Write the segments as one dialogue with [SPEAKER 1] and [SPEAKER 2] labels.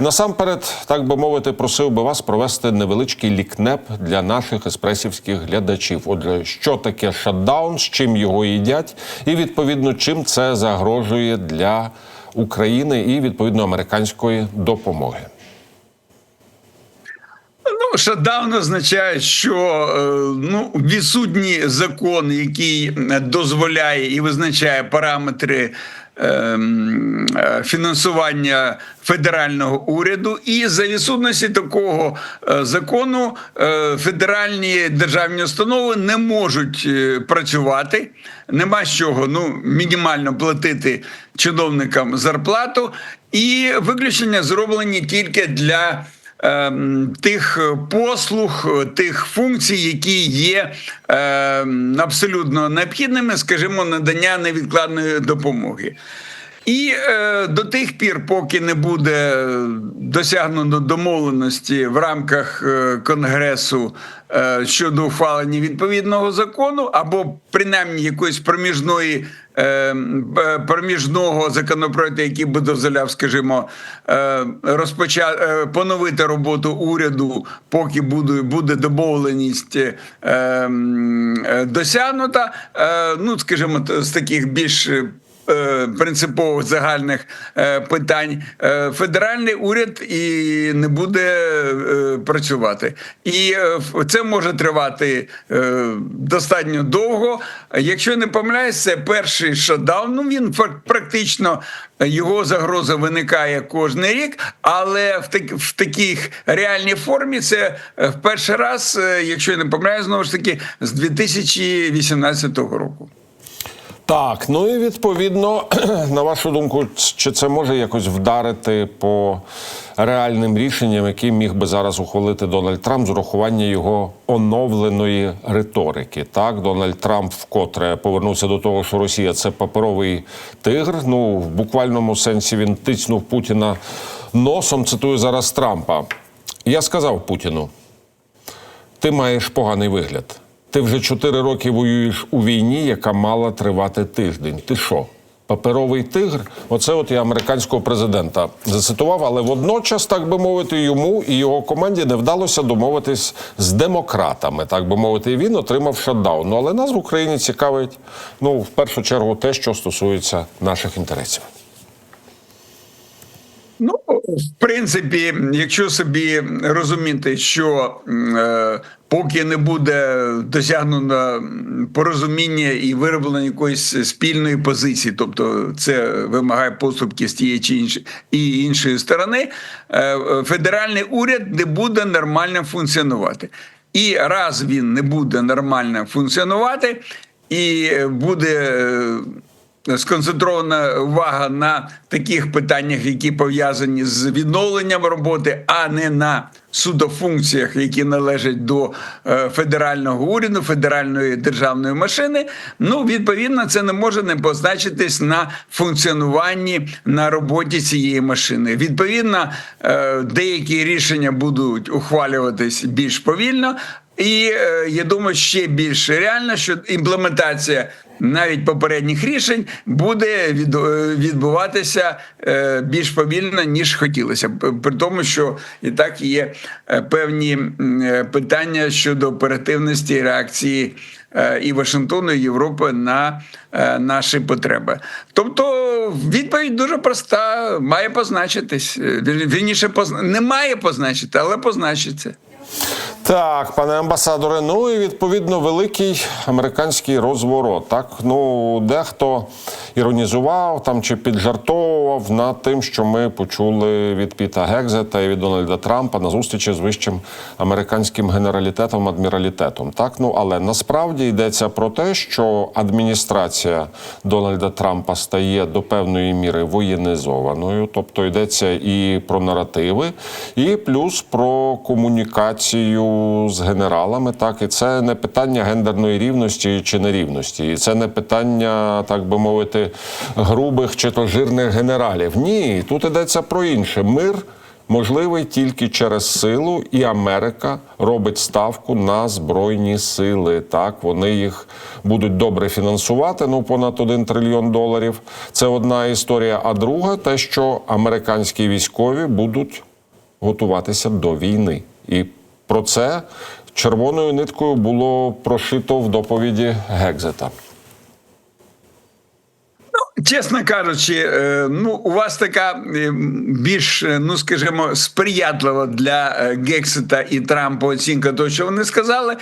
[SPEAKER 1] Насамперед, так би мовити, просив би вас провести невеличкий лікнеп для наших еспресівських глядачів. Отже, що таке шатдаун, з чим його їдять, і відповідно чим це загрожує для України і відповідно американської допомоги.
[SPEAKER 2] Ну, шатдаун означає, що е, ну, відсутній закон, який дозволяє і визначає параметри е, фінансування федерального уряду, і за відсутності такого е, закону е, федеральні державні установи не можуть е, працювати. Нема з чого ну, мінімально платити чиновникам зарплату, і виключення зроблені тільки для ем, тих послуг, тих функцій, які є ем, абсолютно необхідними, скажімо, надання невідкладної допомоги. І е, до тих пір, поки не буде досягнено домовленості в рамках е, Конгресу е, щодо ухвалення відповідного закону, або принаймні якоїсь проміжної е, е, проміжного законопроекту, який би дозволяв, скажімо, е, розпоча... е, поновити роботу уряду, поки буде, буде домовленість е, м, е, досягнута. Ну, скажімо, з таких більш принципових загальних е, питань е, федеральний уряд і не буде е, працювати, і е, це може тривати е, достатньо довго. Якщо не помиляюсь, це перший шатдаун. Ну він практично його загроза виникає кожен рік, але в так в таких реальній формі це е, в перший раз, е, якщо я не помиляюсь, знову ж таки з 2018 року.
[SPEAKER 1] Так, ну і відповідно, на вашу думку, чи це може якось вдарити по реальним рішенням, які міг би зараз ухвалити Дональд Трамп з урахування його оновленої риторики? Так, Дональд Трамп вкотре повернувся до того, що Росія це паперовий тигр. Ну, в буквальному сенсі він тицнув Путіна носом. Цитую зараз Трампа. Я сказав Путіну. Ти маєш поганий вигляд. Ти вже чотири роки воюєш у війні, яка мала тривати тиждень. Ти що? Паперовий тигр? Оце от я американського президента зацитував, але водночас, так би мовити, йому і його команді не вдалося домовитись з демократами, так би мовити, і він отримав шатдаун. Ну але нас в Україні цікавить, ну, в першу чергу, те, що стосується наших інтересів.
[SPEAKER 2] В принципі, якщо собі розуміти, що е, поки не буде досягнено порозуміння і вироблення якоїсь спільної позиції, тобто це вимагає поступки з тієї чи іншої і іншої сторони, е, е, федеральний уряд не буде нормально функціонувати. І раз він не буде нормально функціонувати, і буде. Сконцентрована увага на таких питаннях, які пов'язані з відновленням роботи, а не на судофункціях, які належать до е, федерального уряду, федеральної державної машини. Ну, відповідно, це не може не позначитись на функціонуванні на роботі цієї машини. Відповідно, е, деякі рішення будуть ухвалюватись більш повільно. І е, я думаю, ще більш реально, що імплементація навіть попередніх рішень буде е, відбуватися е, більш повільно, ніж хотілося. При тому, що і так є певні питання щодо оперативності реакції і Вашингтону, і Європи на наші потреби. Тобто відповідь дуже проста, має позначитись. Е, Вірніше, позна... не має позначити, але позначиться.
[SPEAKER 1] Так, пане амбасадоре, ну і відповідно великий американський розворот. Так, ну дехто іронізував там чи піджартовував над тим, що ми почули від Піта Гекзета і від Дональда Трампа на зустрічі з вищим американським генералітетом, адміралітетом. Так, ну але насправді йдеться про те, що адміністрація Дональда Трампа стає до певної міри воєнізованою, тобто йдеться і про наративи, і плюс про комунікацію з генералами. Так, і це не питання гендерної рівності чи нерівності, і це не питання, так би мовити, грубих чи то жирних генералів. Ні, тут йдеться про інше мир можливий тільки через силу, і Америка робить ставку на збройні сили. Так вони їх будуть добре фінансувати. Ну понад 1 трильйон доларів. Це одна історія. А друга те, що американські військові будуть готуватися до війни, і про це червоною ниткою було прошито в доповіді Гекзета.
[SPEAKER 2] Чесно кажучи, е, ну у вас така е, більш, е, ну скажімо, сприятлива для Гексета і Трампа оцінка того, що вони сказали.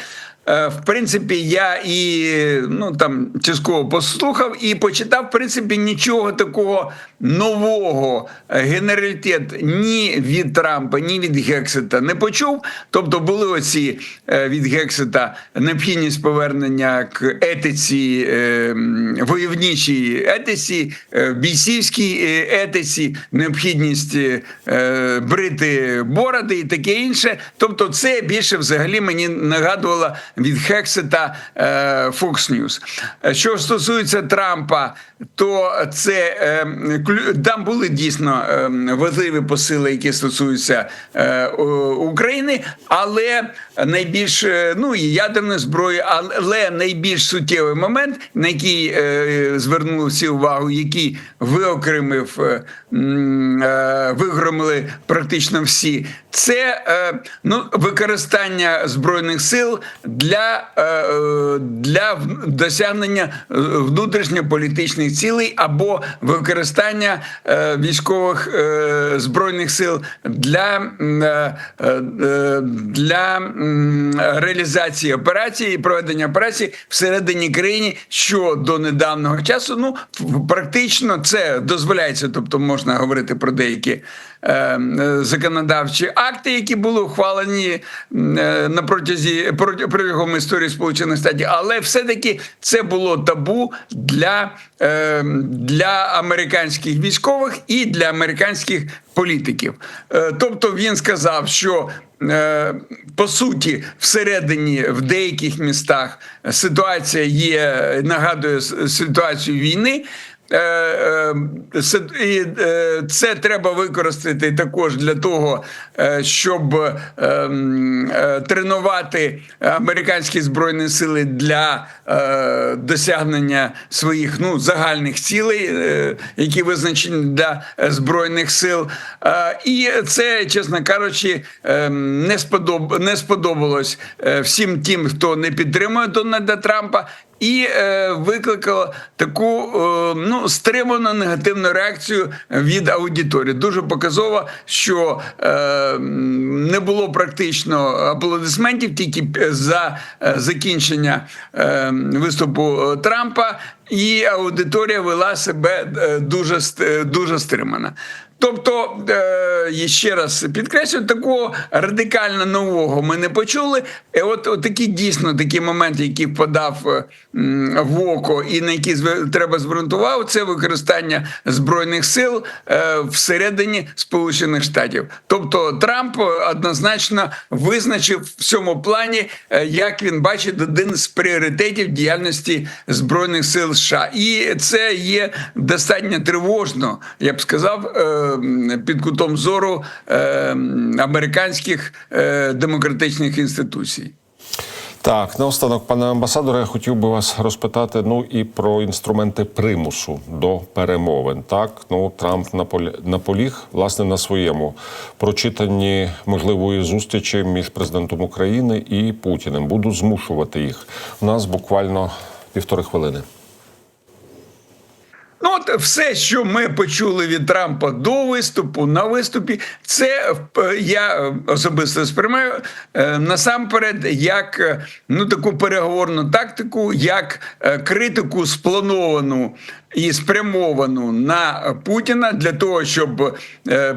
[SPEAKER 2] Е, В принципі, я і ну там частково послухав і почитав, в принципі, нічого такого нового генералітет ні від Трампа, ні від Гексета не почув. Тобто були оці е, від Гексета необхідність повернення к етиці, е, м, войовничій етиці, бійцівській е, етиці, необхідність брити бороди і таке інше. Тобто, це більше взагалі мені нагадувало від Хексета е, Fox News. Е, Що стосується Трампа, то це е, клю- там були дійсно важливі посили, які стосуються України, але найбільш ну і ядерної зброї, але найбільш суттєвий момент, на який звернули всі увагу, який виокремив, вигромили практично всі. Це ну, використання збройних сил для, е, е, для досягнення е, внутрішньополітичних цілей або використання е, військових збройних сил для, для реалізації операції і проведення операцій всередині країни, що до недавнього часу. Ну практично це дозволяється, тобто можна говорити про деякі законодавчі акти, які були ухвалені е, на протязі протягом історії Сполучених Штатів, але все-таки це було табу для, е, для американських військових і для американських політиків. Е, Тобто він сказав, що е, по суті всередині в деяких містах ситуація є, нагадує ситуацію війни. Е, е, і, е, Це треба використати також для того, щоб тренувати американські збройні сили для досягнення своїх ну, загальних цілей, які визначені для збройних сил. І це, чесно кажучи, не сподоб... сподобалось всім тим, хто не підтримує Дональда Трампа. І е, викликала таку е, ну стриману негативну реакцію від аудиторії. Дуже показово, що е, не було практично аплодисментів тільки за е, закінчення е, виступу е, Трампа, і аудиторія вела себе е, дуже е, дуже стримана. Тобто, е, ще раз підкреслюю, такого радикально нового ми не почули. І от, от такі дійсно такі моменти, які впадав е, в око, і на які треба звернути це використання збройних сил всередині Сполучених Штатів. Тобто Трамп однозначно визначив в цьому плані, як він бачить один з пріоритетів діяльності збройних сил США, і це є достатньо тривожно, я б сказав, е, під кутом зору е, американських е, демократичних інституцій.
[SPEAKER 1] Так, наостанок, пане амбасадоре, я хотів би вас розпитати ну і про інструменти примусу до перемовин. Так, ну Трамп наполі... наполіг власне на своєму прочитанні можливої зустрічі між президентом України і Путіним. Буду змушувати їх. У нас буквально півтори хвилини.
[SPEAKER 2] Все, що ми почули від Трампа до виступу, на виступі, це е, я особисто сприймаю е, насамперед як е, ну таку переговорну тактику, як критику сплановану і спрямовану на Путіна для того, щоб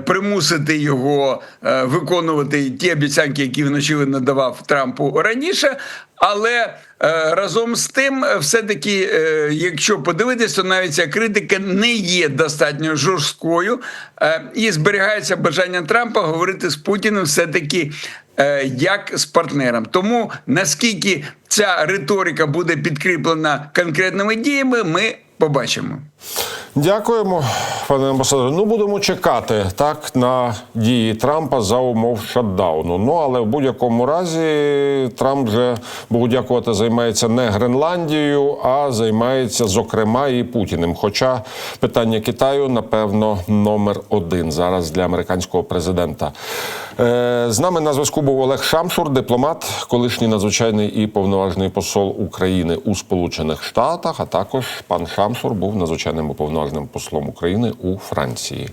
[SPEAKER 2] примусити його виконувати ті обіцянки, які він очевидно давав Трампу раніше. Але разом з тим, е, все-таки, е, якщо подивитися, навіть ця критика не є достатньо жорсткою, е, і зберігається бажання Трампа говорити з Путіним все-таки е, як з партнером. Тому наскільки ця риторика буде підкріплена конкретними діями, ми побачимо.
[SPEAKER 1] Дякуємо, пане амбасадоре. Ну будемо чекати так на дії Трампа за умов шатдауну. Ну але в будь-якому разі Трамп вже Богу дякувати займається не Гренландією, а займається зокрема і Путіним. Хоча питання Китаю, напевно, номер один зараз для американського президента. Е, з нами на зв'язку був Олег Шамшур, дипломат, колишній надзвичайний і повноважний посол України у Сполучених Штатах. А також пан Шамшур був надзвичайним і повноважним послом України у Франції.